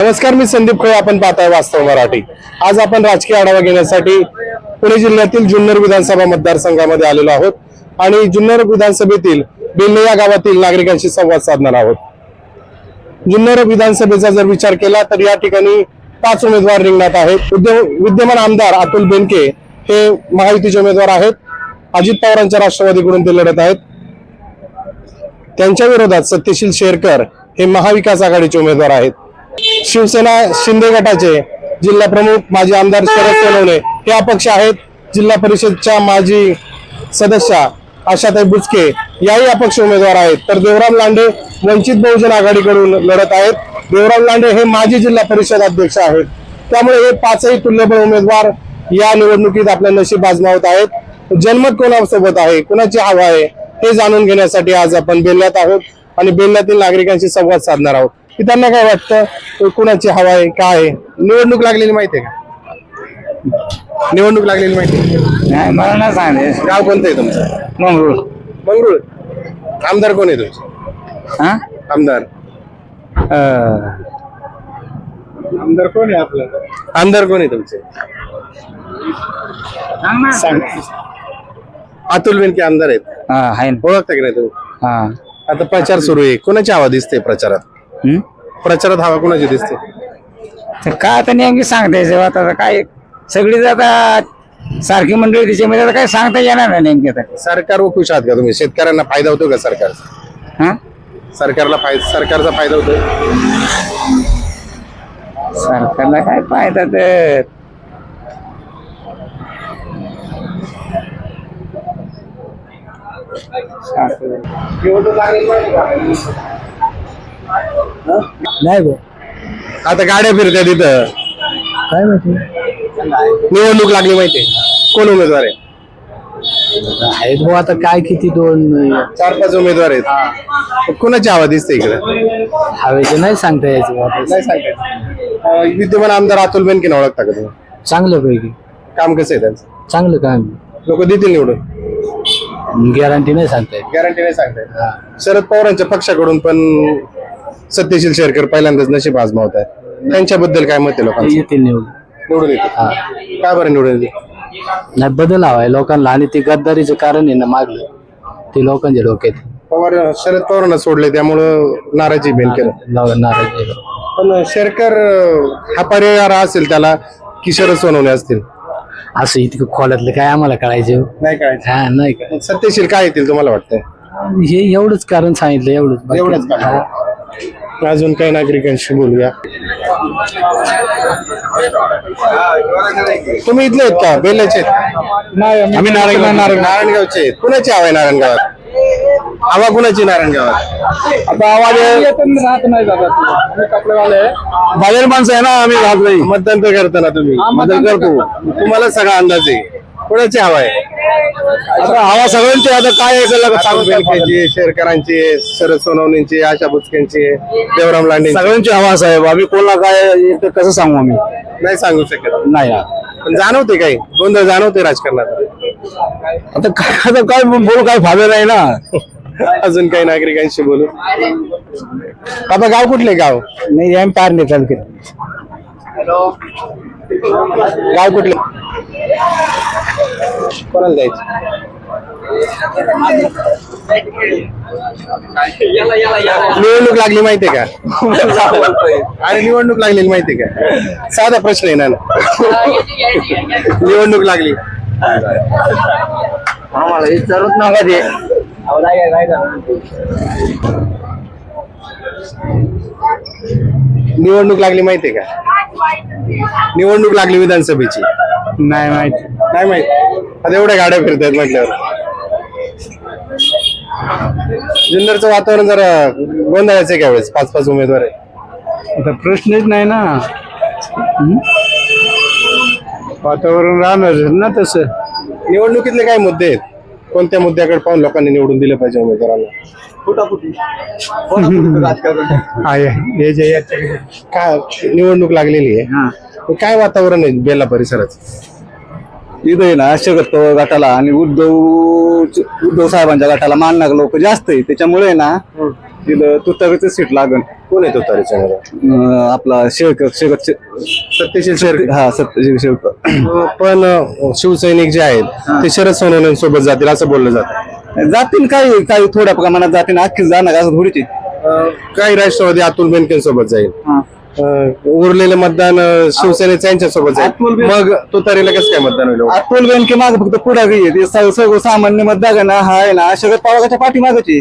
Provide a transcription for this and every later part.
नमस्कार मी संदीप खळे. आपण पाहताय वास्तव मराठी. आज आपण राजकीय आढावा घेण्यासाठी पुणे जिल्ह्यातील जुन्नर विधानसभा मतदारसंघामध्ये आलेलो आहोत आणि जुन्नर विधानसभेतील बेल्ले या गावातील नागरिकांशी संवाद साधणार आहोत. जुन्नर विधानसभेचा जर विचार केला तर या ठिकाणी पाच उमेदवार रिंगणात आहेत. विद्यमान आमदार अतुल बेनके हे महायुतीचे उमेदवार आहेत. अजित पवारांच्या राष्ट्रवादीकडून ते लढत आहेत. त्यांच्या विरोधात सत्यशील शेरकर हे महाविकास आघाडीचे उमेदवार आहेत. शिवसेना शिंदे गटाचे जिल्हा प्रमुख माजी आमदार शरद सोनवणे हे अपक्ष आहेत. जिल्हा परिषदच्या माजी सदस्या आशाताई बुचके याही अपक्ष उमेदवार आहेत. तर देवराम लांडे वंचित बहुजन आघाडीकडून लढत आहेत. देवराम लांडे हे माजी जिल्हा परिषद अध्यक्ष आहेत. त्यामुळे हे पाचही तुल्यबळ उमेदवार या निवडणुकीत आपल्या नशीब आजमावत आहेत. जनमत कोणासोबत आहे? कोणाची हवा आहे? हे जाणून घेण्यासाठी आज आपण बेल्ल्यात आहोत आणि बेल्ल्यातील नागरिकांशी संवाद साधणार आहोत. की त्यांना काय वाटतं? कुणाची हवा आहे? काय आहे? निवडणूक लागलेली माहिती आहे का? निवडणूक लागलेली माहिती आहे नाही मला नाही सांगते गाव कोणतं आहे तुमचं? मंगळूर मंगरुळ. आमदार कोण आहे तुमचे? हा? आमदार. आमदार कोण आहे आपलं? आमदार कोण आहे तुमचे? सांग. अतुल बेनके आमदार आहेत. हा आहे ना. ओळखता की नाही तुम्ही? हा. आता प्रचार सुरू आहे. कोणाची हवा दिसते प्रचारात? प्रचारात हवा कोणाची दिसते? तर काय आता नेमकी सांगता यायचं आता काय सगळीच आता सारखी मंडळी तिच्यामध्ये आता काय सांगता येणार नाही नेमकी आता. सरकार खुश आहात का तुम्ही? शेतकऱ्यांना फायदा होतो का सरकारचा हा? सरकारला फायदा सरकारचा फायदा होतो सरकारला काय फायदा तर? नाही गो आता गाड्या फिरत्या तिथं. काय माहिती? निवडणूक लागली माहितीये. कोण उमेदवार आहे? आहेत भाऊ आता काय किती दोन चार पाच उमेदवार आहेत. कोणाची हवा दिसते इकडे? हवेचे नाही सांगता यायचं बुवा आता. नाही सांगता विद्यमान आमदार अतुल बेनके ओळखता का तुम्ही? चांगलं पैकी. काम कसं आहे त्यांचं? चांगलं काम लोक देतील निवडून? गॅरंटी नाही सांगता येत. गॅरंटी नाही सांगता शरद पवारांच्या पक्षाकडून पण सत्यशील शेरकर पहिल्यांदाच नशीब आजमावत आहे. त्यांच्याबद्दल काय मत आहे लोकांचं? येतील निवडून. निवडून येते काय बरं निवडून येते नाही बदल हवाय लोकांना आणि ते गद्दारीचं कारण आहे ना मागलं. ते लोकांच्या डोक्यात पवार शरद पवारांना सोडले त्यामुळं नाराजी बेनकेला लाव- नाराज आहे. पण शेरकर अं, हा पर्याय असेल त्याला की शरद सोनवणे असतील. असं इतकं खोलातलं काय आम्हाला कळायचं? नाही काय हा नाही का सत्यशील काय येतील तुम्हाला वाटतंय? हे एवढंच कारण सांगितलं एवढंच. बाकी- एवढंच कारण. हा. अजून काही नागरिकांशी बोलूया. तुम्ही इथले आहेत का? बेल्याचे आम्ही नारायणगाव नारायणगावचे आहेत. कुणाची हवा आहे नारायणगावात? हवा कुणाची नारायणगावात? आता आवाज बाहेर माणसं आहे ना आम्ही राहत नाही. मतदान तर करता ना तुम्ही मतदान करतो. तुम्हाला सगळा अंदाज आहे. कुणाची हवा आहे? आता हवा सगळ्यांची आता काय आहे त्याला शेरकरांची शरद सोनवणेंची आशा बुचकेंची देवराम लांडे सगळ्यांची हवा साहेब आम्ही कोणाला काय ते कसं सांगू आम्ही? नाही सांगू शकत. नाही. पण जाणवते काही. गोंधळ जाणवते राजकारणात. आता काय आता काय बोलू काय फायदा नाही ना. अजून काही नागरिकांशी बोलू. बाबा गाव कुठले गाव? नाही आम्ही पार नाही तालुक्यात गाव कुठले? कोणाला जायचं निवडणूक लागली माहितीये का? अरे निवडणूक लागलेली माहितीये का? साधा प्रश्न आहे ना. निवडणूक लागली. आम्हाला विचारत नका ते. निवडणूक लागली माहितीये का? निवडणूक लागली विधानसभेची. नाही माहिती. नाही माहीत. आता एवढ्या गाड्या फिरतायत म्हटल्यावर. जुन्नरचं वातावरण जरा गोंधळाचं आहे वेळेस पाच पाच उमेदवार आहे आता प्रश्नच नाही ना. हं? वातावरण राहणार ना तसं. निवडणुकीतले काय मुद्दे आहेत? कोणत्या मुद्द्याकडे पाहून लोकांनी निवडून दिलं पाहिजे उमेदवारांना? आहे हे जे काय निवडणूक लागलेली आहे? हा. मग काय वातावरण आहे बेला परिसरात? इथं आहे ना अशक्त गटाला आणि उद्धव उद्धव साहेबांच्या गटाला मानणारे लोक जास्त आहे. त्याच्यामुळे आहे ना तिथं तुतारीचं सीट लागन. कोण येतो तुतारीच्या आपला शेळकर शेळकर सत्यशील शेरकर. हा सत्यशील शेळकर पण अं, शिवसैनिक जे आहेत ते शरद सोनवणे सोबत जातील असं बोललं जातं. जातील काही काही थोड्या प्रमाणात जातील अख्खी जाणार असं थोडीची अं, काही राष्ट्रवादी अतुल बेनके सोबत जाईल. अं, उरलेलं मतदान अं, शिवसेनेचं यांच्या सोबत जाईल. बेन- मग तुतारीला कसं काय मतदान होईल? अतुल बँके मागे फक्त पुढारी आहे ते सर्व सामान्य मतदार ना हा आहे ना शरद पवाराच्या पाठीमागची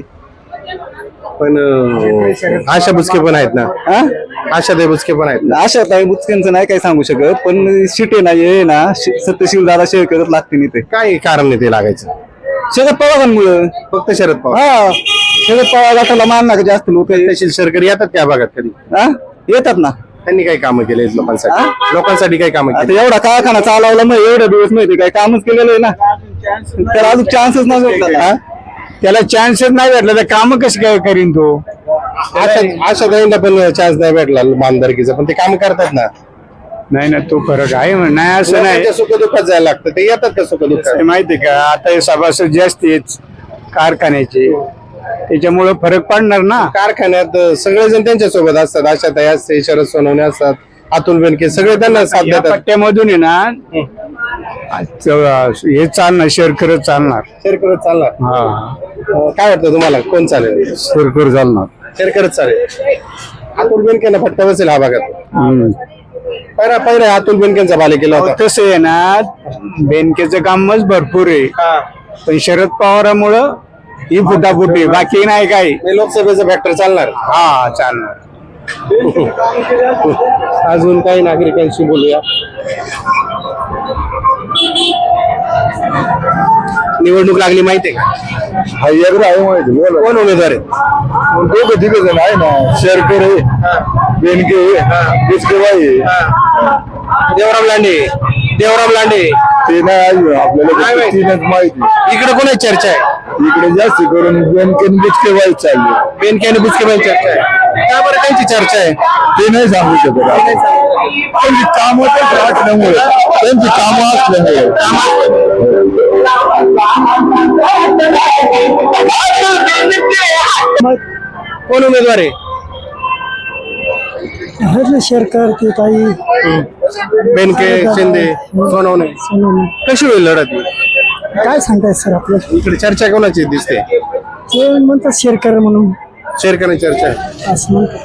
पण अं, आशा बुचके पण आहेत ना? हा? आशा देव बुचके पण आहेत. अशा काही बुचक्यांचं नाही काही सांगू शकत पण शिटे नाही हे ना श- सत्यशील दादा शेळकरच लागते इथे. काय कारण नाही ते लागायचं? शरद पवारांमुळं. फक्त शरद पवार. हा शरद पवार गटाला मानणार जास्त लोक? सत्यशील शेरकर येतात त्या भागात कधी? हा? येतात ना. त्यांनी काही कामं केले लोकांसाठी. लोकांसाठी काही कामं केली. आता एवढा कारखाना चालवला मग एवढे दिवस माहिती काय कामच केलेलं आहे ना. तर अजून चान्सच नाही? त्याला चान्सच नाही भेटला तर काम कसं काय करीन तो? आशा आशा ताईंना पण चान्स नाही भेटला मानदारकीचा पण ते काम करतात ना. नाही ना तो फरक आहे म्हण. नाही असं नाही. सुखदुःखात जायला लागतं ते येतात का सुखदुःखात ते माहिती का? आता हे सभासद जास्त आहेत कारखान्याचे. त्याच्यामुळे फरक पडणार ना. कारखान्यात सगळेजण त्यांच्यासोबत असतात. आशा ताई असते शरद सोनवणे असतात अतुल बेनके सगळे त्यांना साथ या देतात. पट्ट्यामधून आहे ना हे चालणार शेअर करत चालणार. शेअर करत चालणार? हा. अं, काय वाटतं तुम्हाला? कोण चालेल? शेअर करत चालणार. शेअर करत चालेल. अतुल बेनकेना फटका बसेल हा भागात. पहिला पहिला अतुल बेनकेंचा बाले केला होता. तसं आहे ना बँकेचं कामच भरपूर आहे. पण शरद पवारामुळं ही फुटाफुटी बाकी नाही काही. हे लोकसभेचं फॅक्टर चालणार. हा चालणार. अजून काही नागरिकांशी बोलूया. निवडणूक लागली माहितीये का? हा एक आहे माहिती बोला. कोण उमेदवार आहे? दोघं तिघ जण आहे ना शेरकर आहे बेनके आहे बिस्केबाई आहे. देवराम लांडे देवराम लांडे. ते नाही आहे नाही आपल्याला माहिती. तीनच माहिती इकडे कोणाची चर्चा आहे? इकडे जास्त करून बेनके बिस्केबाई चालली. बेनके आणि बुचकेबाई चर्चा आहे. का बरं त्यांची चर्चा आहे? ते नाही सांगू शकत आपण. त्यांची कामं तर त्यांची कामं असल्यामुळे. कोण उमेदवार आहे? हरले शेरकर ते काही बेनके शिंदे सोनवणे. कशी होईल लढत? काय सांगताय सर आपलं? इकडे चर्चा कोणाची दिसते? ते म्हणतात शेरकर म्हणून. शेरकाने चर्चा. आहे असं म्हणतात.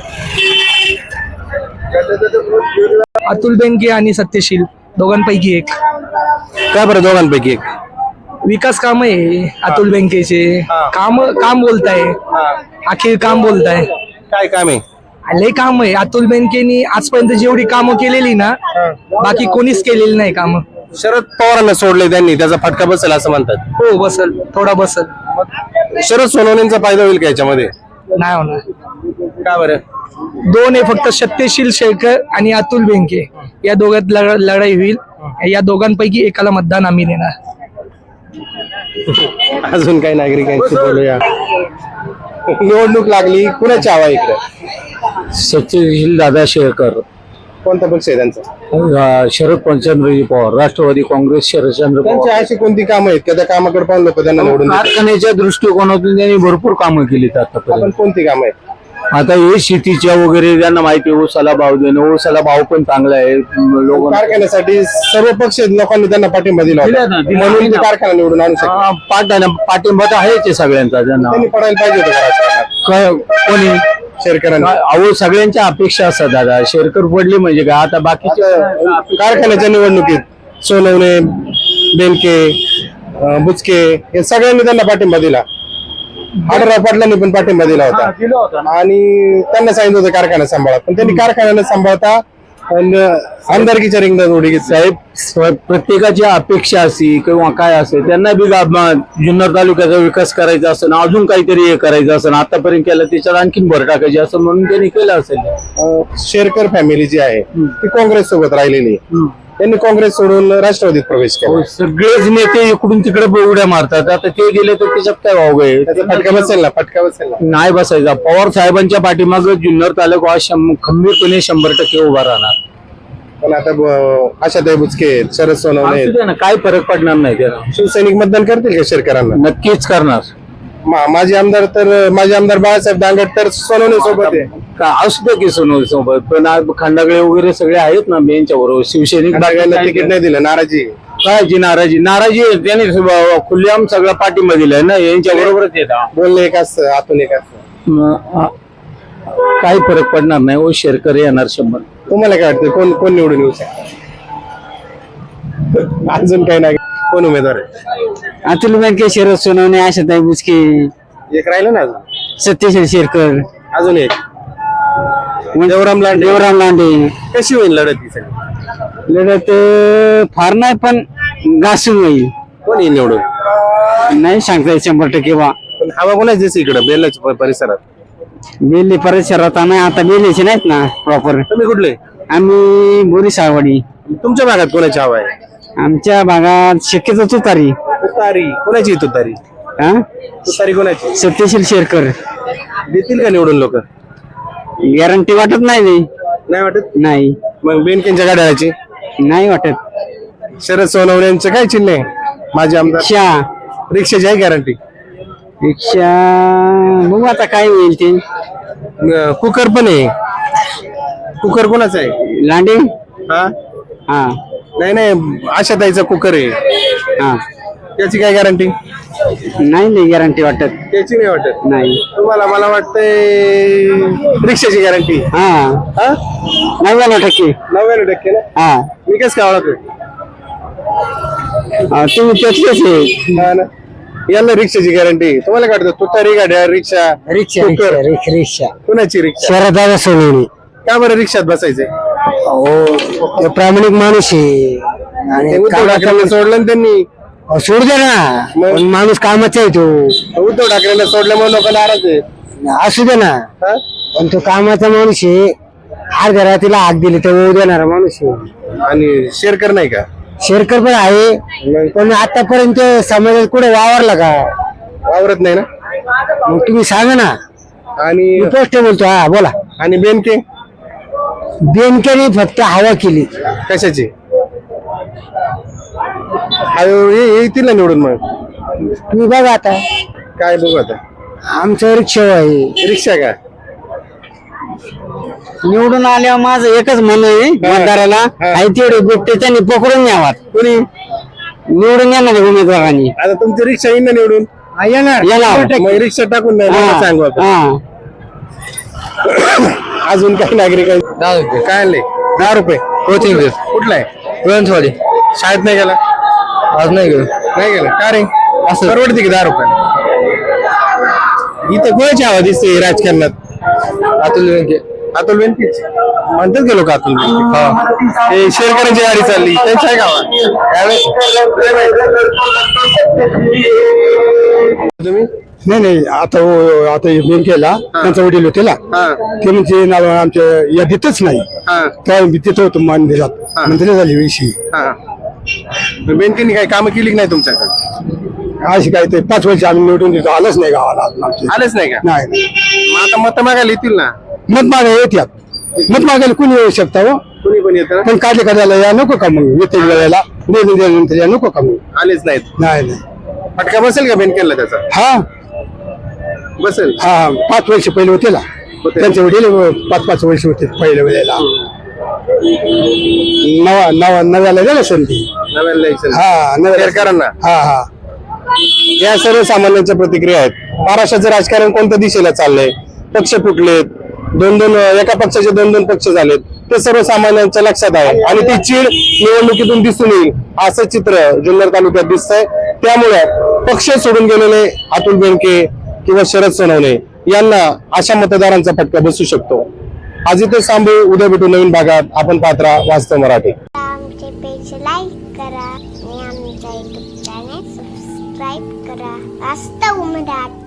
अतुल बेनके आणि सत्यशील दोघांपैकी एक. का बरं दोघांपैकी एक? विकास काम आहे अतुल बेनकेचे काम काम बोलताय. अखेर काम बोलताय. काय काम आहे? लय काम आहे. अतुल बेनकेनी आजपर्यंत जेवढी कामं केलेली ना बाकी कोणीच केलेली नाही कामं. शरद पवारांना सोडले त्यांनी त्याचा फटका बसेल असं म्हणतात. हो बसल. थोडा बसल. शरद सोनवणेंचा फायदा होईल का याच्यामध्ये? नाही होणार. का बरं? दोन आहे फक्त सत्यशील शेखर आणि अतुल बेनके या दोघात लढ- लढाई होईल. या दोघांपैकी एकाला मतदान आम्ही देणार. अजून काही नागरिकांशी बोलूया. निवडणूक लागली कुणाची हवा इकडे? सत्यशील दादा शेअरकर कोणता पक्ष आहे त्यांचा? शरद पंचंद्रजी पवार राष्ट्रवादी काँग्रेस शरदचंद्र त्यांची अशी कोणती कामं आहेत? का त्या कामाकडे पाहून लोक त्यांना निवडून देतात? कारखान्याच्या दृष्टिकोनातून त्यांनी भरपूर कामं केली आतापर्यंत. आपण कोणती कामं आहेत? आता हे शेतीच्या वगैरे त्यांना माहिती ऊसाला भाव देणं ऊसाला भाव पण चांगला आहे. लोक कारखान्यासाठी सर्व पक्ष लोकांनी त्यांना पाठिंबा दिला दिला होता ना, दिला म्हणून ते. कारखाना निवडून आणू शकतो पाठ पाठिंबा तर आहे सगळ्यांचा त्यांना त्यांनी पडायला पाहिजे होतं का राजकारणात क- कोणी? शेरकरांनी. अहो सगळ्यांच्या अपेक्षा असतात दादा. शेरकर पडली म्हणजे काय? आता बाकीचे आता कारखान्याच्या निवडणुकीत सोनवणे बेनके अं, बुचके हे सगळ्यांनी त्यांना पाठिंबा दिला. आढळराव पाटलांनी पण पाठिंबा दिला होता. आणि त्यांना सांगितलं होतं कारखाना सांभाळा. पण त्यांनी कारखाना न सांभाळता अन आमदारकीच्या रिंगणात उडी घेतली. साहेब स्व- प्रत्येकाची अपेक्षा असती किंवा काय असेल त्यांना बी गा- जुन्नर तालुक्याचा विकास करायचा असेल अजून काहीतरी हे करायचं असेल आतापर्यंत केलं त्याच्यात आणखीन भर टाकायची असं म्हणून त्यांनी केलं असेल. शेरकर फॅमिली जी आहे ती काँग्रेस सोबत राहिलेली आहे. त्यांनी काँग्रेस सोडून राष्ट्रवादीत प्रवेश केला. हो, सगळेच नेते इकडून तिकडे उड्या मारतात. आता ते गेले तर त्याच्यात काय वाव त्याचा फटका बसेल ना फटका बसेल ना. नाही बसायचा. पवार साहेबांच्या पाठीमाग जुन्नर तालुका हा शं- खंबीरपणे शंभर टक्के उभा राहणार. पण आता ब- आशाताई बुचके आहेत, शरद सोनवणे आहेत. ना, काय फरक पडणार नाही त्याला. शिवसैनिक मतदान करतील का शेरकरांना नक्कीच करणार. मा- माजी आमदार तर माजी आमदार बाळासाहेब दांगट तर सोनवणे सोबत आहे. का असू दे की सोनवणे सोबत पण आज खंडागळे वगैरे सगळे आहेत ना यांच्या बरोबर. शिवसैनिक खंडागळ्यांना तिकीट नाही दिलं नाराजी. आहे. काय जी नाराजी. नाराजी आहे. त्यांनी सु- खुलेआम सगळा पाठिंबा दिलाय ना यांच्या बरोबरच येतात बोलणं एक असतं आतून एक असतं काही फरक पडणार नाही ओ शेरकर येणार शंभर. तुम्हाला काय वाटतं कोण कोण निवडून येऊ शकतं? अजून काही नाही. कोण उमेदवार आहे? अतुल बँके शरद सोनवणे आशाताई बुचके एक राहिलं ना अजून? सत्यशील शेरकर. अजून एक. देवराम लांडे. देवराम लांडे. कशी होईल लढत ही सगळी? लढत अं, फार नाही पण घासून होईल. कोण येईल निवडून? नाही सांगता येत शंभर टक्के वा पण हवा कोणाची दिसते इकडं? बेलाच्या प- परिसरात. बेल्ली परिसरात नाही आता बेल्लीचे नाहीत ना प्रॉपर तुम्ही कुठले? आम्ही बोरी सावडी. तुमच्या भागात कोणाची हवा आहे? आमच्या भागात शक्यतो तुतारी. तुतारी. कोणाची आहे तुतारी? हा? तुतारी कोणाची? सत्यशील शेरकर. देतील का निवडून लोक? गॅरंटी वाटत नाही. नाही वाटत? नाही. मग बेनकेंच्या गाड्याची? नाही वाटत. शरद सोनवण्यांचं काय चिन्ह आहे? माझे आमदार? रिक्षा. रिक्षाची आहे गॅरंटी? रिक्षा बघू आता काय होईल ते. कुकर पण आहे. कुकर कोणाचा आहे? लांडे? हा? हा. नाही नाही आशा ताईचा कुकर आहे. हा. त्याची काय गॅरंटी नाही नाही गॅरंटी वाटत. त्याची नाही वाटत? नाही. तुम्हाला मला वाटतंय रिक्षाची गॅरंटी हा. हा? नव्याण्णव टक्के. नव्याण्णव टक्के ना? हा. मी कसं काय ओळखतो हा, तुम्ही त्यातलेच आहे. हा ना? यांना रिक्षाची गॅरंटी तुम्हाला काय वाटतं तुतारी गाड्या रिक्षा रिक्षा कुकर. रिक्षा रिक्षा कोणाची रिक्षा? शरदादा सोनवणे. का बरं रिक्षात बसायचंय? हो प्रामाणिक माणूस आहे. आणि उद्धव ठाकरेंना सोडलं ना त्यांनी. अहो, सोड दे ना? पण माणूस कामाचा आहे तो. उद्धव ठाकरेंना सोडल्यामुळे लोक नाराज आहेत असू दे ना. हा? पण तो कामाचा माणूस आहे. अर्ध्या रात्रीला आग दिली तर होऊ देणारा माणूस आहे. आणि शेअर नाही का? शेरकर पण आहे. पण आतापर्यंत समाजात कुठे वावरला का? वावरत नाही ना? मग तुम्ही सांगा ना. आणि मी स्पष्ट बोलतो हा बोला. आणि बेनके? बेनक्याने फक्त हवा केली. कशाची? ये- येतील ना निवडून मग. तुम्ही बघा आता. काय बघू आता? आमचं रिक्षा आहे. रिक्षा का? निवडून आल्यावर माझं एकच म्हणणं आहे मतदाराला हा. आहे तेवढे बिबटे त्यांनी पकडून न्यावात कोणी? निवडून येणार उमेदवारांनी. आता तुमची रिक्षा येईन ना निवडून? येणार. येणार. मग रिक्षा टाकून नका सांगू आपण. हा. अजून काही नागरिक आहेत दहा रुपये. काय आणले? दहा रुपये. कोचिंग कुठला? आहे? पुरणवाडी शाळेत नाही गेला? आज नाही गेलो. नाही गेला. का रे? असं. परवडते की दहा रुपये? इथं कोणाची हवा दिसते राजकारणात? अतुल बेनके अतुल बेनकेच म्हणतात गेलो का अतुल ते शेरकरांची गाडी चालली. त्यांच्या आहे गावात. तुम्ही? नाही नाही. आता हो- आता बँकेला त्यांचा वडील होते ना. हा. ते म्हणजे आमच्या यादीतच नाही. हा. मी तिथं होतो मंदिरात. मंदिरात झाली विषयी. हा. बेनकेनी काही कामं केली की नाही तुमच्याकडे? अशी काय ते पाच वर्ष आम्ही निवडून देतो. आलंच नाही गावाला. आलेच नाही का? नाही. मग आता मत मागायला येतील ना? मत मागायला येतात मत मागायला कुणी येऊ शकता हो? कुणी पण येतं ना? पण काढले करायला या नको का मग? येते वेळेला निवडून दिल्यानंतर या नको का मग? आलेच नाहीत. नाही नाही. फटका बसेल का बेनकेनला त्याचा? हा. बसेल. हा हा. पाच वर्ष पहिले होते ना. होते. त्यांचे वडील पाच पाच वर्ष होते पहिल्या वेळेला. नवा नवा नव्याला गेला संधी. नव्याला हा नव्याला. शेरकरांना हा हा. या सर्वसामान्यांच्या प्रतिक्रिया आहेत. महाराष्ट्राचं राजकारण कोणत्या दिशेला चाललंय? पक्ष फुटलेत. दोन दोन एका पक्षाचे दोन दोन पक्ष झालेत. ते सर्वसामान्यांच्या लक्षात आहे. आणि ती चीड निवडणुकीतून दिसून येईल असं चित्र जुन्नर तालुक्यात दिसतंय. त्यामुळे पक्ष सोडून गेलेले अतुल बेनके किंवा शरद सोनवणे यांना अशा मतदारांचा फटका बसू शकतो. आज इथे सांभू उद्या भेटू नवीन भागात. आपण पात्रा वाचतो मराठी. आमचे पेज लाईक करा आणि आमच्या युट्यूब चॅनेल सबस्क्राईब करा. वास्तव मराठी.